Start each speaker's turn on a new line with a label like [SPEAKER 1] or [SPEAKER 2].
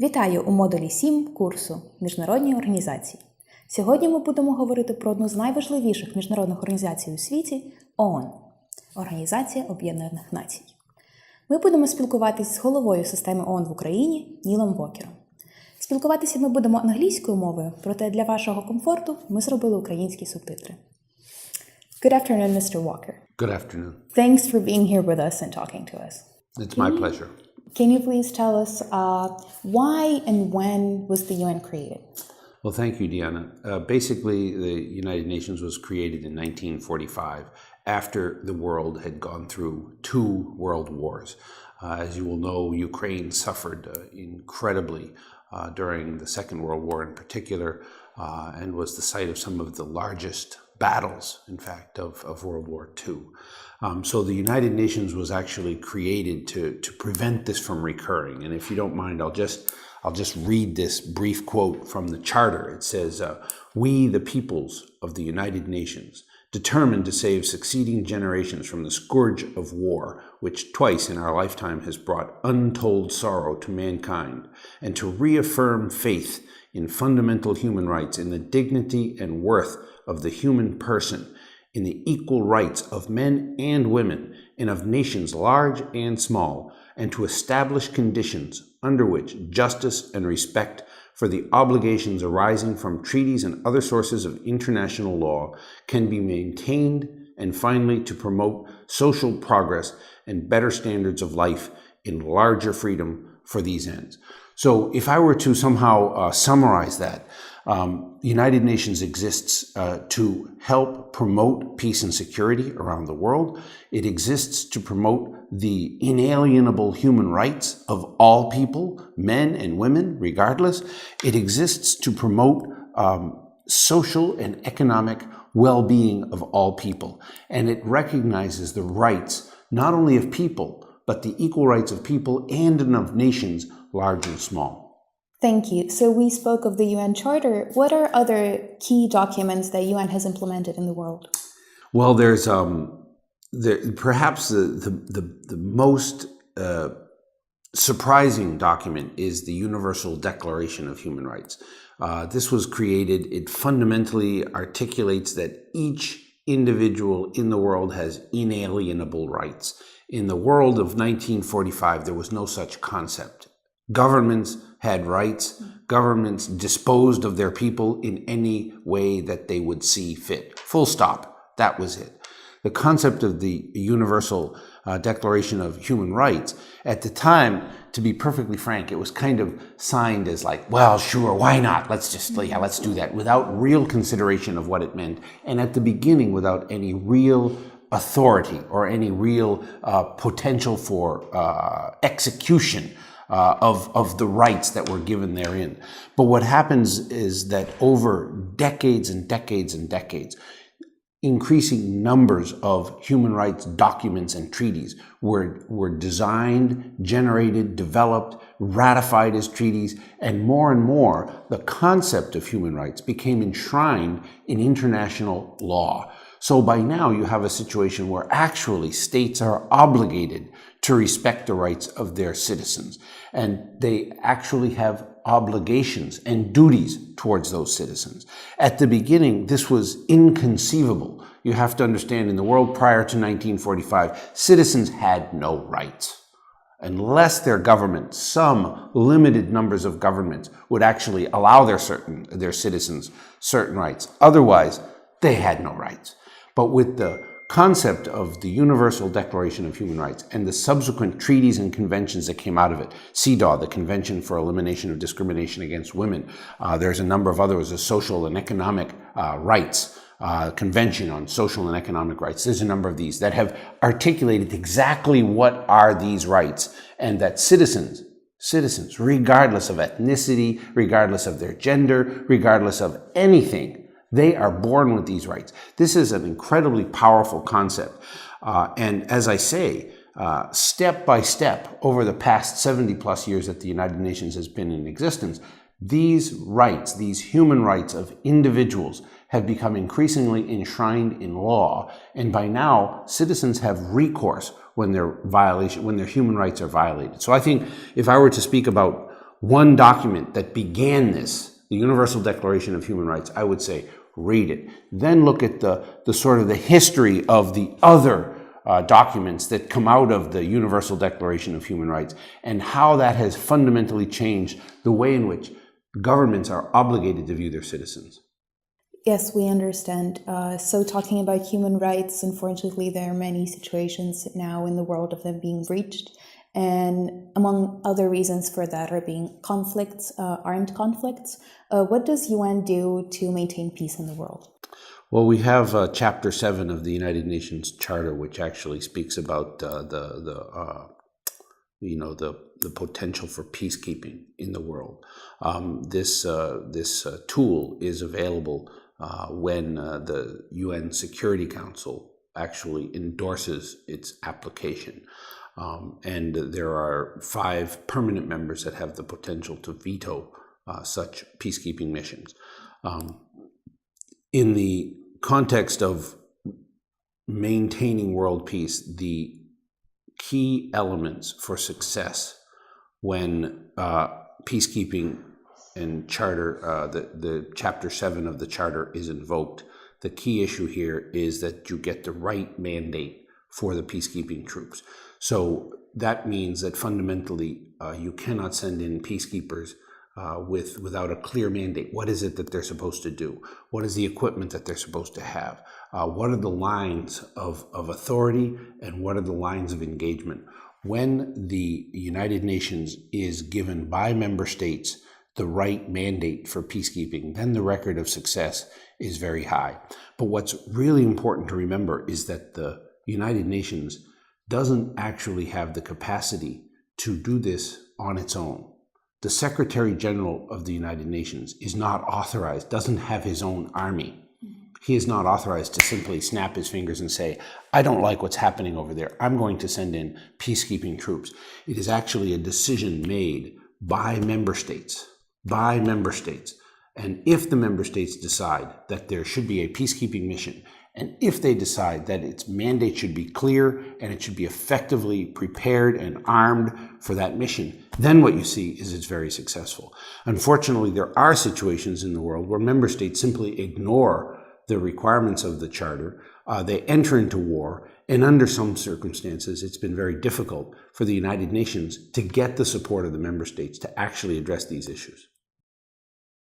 [SPEAKER 1] Вітаю у модулі 7 курсу Міжнародні організації. Сьогодні ми будемо говорити про одну з найважливіших міжнародних організацій у світі ООН Організація Об'єднаних Націй. Ми будемо спілкуватись з головою системи ООН в Україні Нілом Вокером. Спілкуватися ми будемо англійською мовою, проте для вашого комфорту ми зробили українські субтитри. Good afternoon, Mr. Walker.
[SPEAKER 2] Good afternoon.
[SPEAKER 1] Thanks for being here with us and talking to us.
[SPEAKER 2] It's my pleasure.
[SPEAKER 1] Can you please tell us uh, why and when was the UN created?
[SPEAKER 2] Well, thank you, Deanna. Uh, basically, the United Nations was created in 1945 after the world had gone through two world wars. Uh, as you will know, Ukraine suffered uh, incredibly uh, during the Second World War in particular uh, and was the site of some of the largest battles, in fact, of, of World War II. Um, so the United Nations was actually created to, to prevent this from recurring. And if you don't mind, I'll just I'll just read this brief quote from the charter. It says, uh, "We, the peoples of the United Nations, determined to save succeeding generations from the scourge of war, which twice in our lifetime has brought untold sorrow to mankind, and to reaffirm faith in fundamental human rights, in the dignity and worth of the human person." In the equal rights of men and women and of nations large and small, and to establish conditions under which justice and respect for the obligations arising from treaties and other sources of international law can be maintained, and finally to promote social progress and better standards of life in larger freedom for these ends. So, if I were to somehow uh, summarize that, um, United Nations exists uh, to help promote peace and security around the world. It exists to promote the inalienable human rights of all people, men and women, regardless. It exists to promote um, social and economic well being of all people. And it recognizes the rights not only of people, but the equal rights of people and of nations, large and small.
[SPEAKER 1] Thank you. So we spoke of the UN Charter. What are other key documents that UN has implemented in the world?
[SPEAKER 2] Well, there's um, there, perhaps the the the, the most uh, surprising document is the Universal Declaration of Human Rights. Uh, this was created. It fundamentally articulates that each individual in the world has inalienable rights. In the world of 1945, there was no such concept. Governments had rights. Governments disposed of their people in any way that they would see fit. Full stop. That was it. The concept of the Universal uh, Declaration of Human Rights, at the time, to be perfectly frank, it was kind of signed as like, well, sure, why not? Let's just, yeah, let's do that, without real consideration of what it meant. And at the beginning, without any real authority or any real uh, potential for uh, execution uh, of, of the rights that were given therein. But what happens is that over decades and decades and decades, increasing numbers of human rights documents and treaties were, were designed, generated, developed, ratified as treaties, and more and more the concept of human rights became enshrined in international law. So by now you have a situation where actually states are obligated to respect the rights of their citizens. And they actually have obligations and duties towards those citizens. At the beginning, this was inconceivable. You have to understand in the world prior to 1945, citizens had no rights. Unless their government, some limited numbers of governments, would actually allow their certain their citizens certain rights. Otherwise, they had no rights. But with the concept of the Universal Declaration of Human Rights and the subsequent treaties and conventions that came out of it, CEDAW, the Convention for Elimination of Discrimination Against Women, uh, there's a number of others, the Social and Economic uh, Rights. Uh, Convention on Social and Economic Rights. There's a number of these that have articulated exactly what are these rights and that citizens, citizens, regardless of ethnicity, regardless of their gender, regardless of anything, they are born with these rights. This is an incredibly powerful concept. Uh, and as I say, uh, step by step over the past 70 plus years that the United Nations has been in existence, these rights, these human rights of individuals, have become increasingly enshrined in law. And by now, citizens have recourse when their violation, when their human rights are violated. So I think if I were to speak about one document that began this, the Universal Declaration of Human Rights, I would say read it. Then look at the, the sort of the history of the other uh, documents that come out of the Universal Declaration of Human Rights and how that has fundamentally changed the way in which governments are obligated to view their citizens.
[SPEAKER 1] Yes, we understand. Uh, so, talking about human rights, unfortunately, there are many situations now in the world of them being breached. And among other reasons for that are being conflicts, uh, armed conflicts. Uh, what does UN do to maintain peace in the world?
[SPEAKER 2] Well, we have uh, Chapter Seven of the United Nations Charter, which actually speaks about uh, the the uh, you know the the potential for peacekeeping in the world. Um, this uh, this tool is available when the UN Security Council actually endorses its application. Um, and there are five permanent members that have the potential to veto uh, such peacekeeping missions. Um, in the context of maintaining world peace, the key elements for success when uh, peacekeeping and charter, uh, the, the chapter seven of the charter is invoked, the key issue here is that you get the right mandate for the peacekeeping troops. So that means that fundamentally uh, you cannot send in peacekeepers uh, with without a clear mandate. What is it that they're supposed to do? What is the equipment that they're supposed to have? Uh, what are the lines of, of authority and what are the lines of engagement? When the United Nations is given by member states the right mandate for peacekeeping, then the record of success is very high. But what's really important to remember is that the United Nations doesn't actually have the capacity to do this on its own. The Secretary General of the United Nations is not authorized, doesn't have his own army. He is not authorized to simply snap his fingers and say, I don't like what's happening over there. I'm going to send in peacekeeping troops. It is actually a decision made by member states, by member states. And if the member states decide that there should be a peacekeeping mission and if they decide that its mandate should be clear and it should be effectively prepared and armed for that mission, then what you see is it's very successful. Unfortunately, there are situations in the world where member states simply ignore the requirements of the charter. Uh, they enter into war, and under some circumstances, it's been very difficult for the United Nations to get the support of the member states to actually address these issues.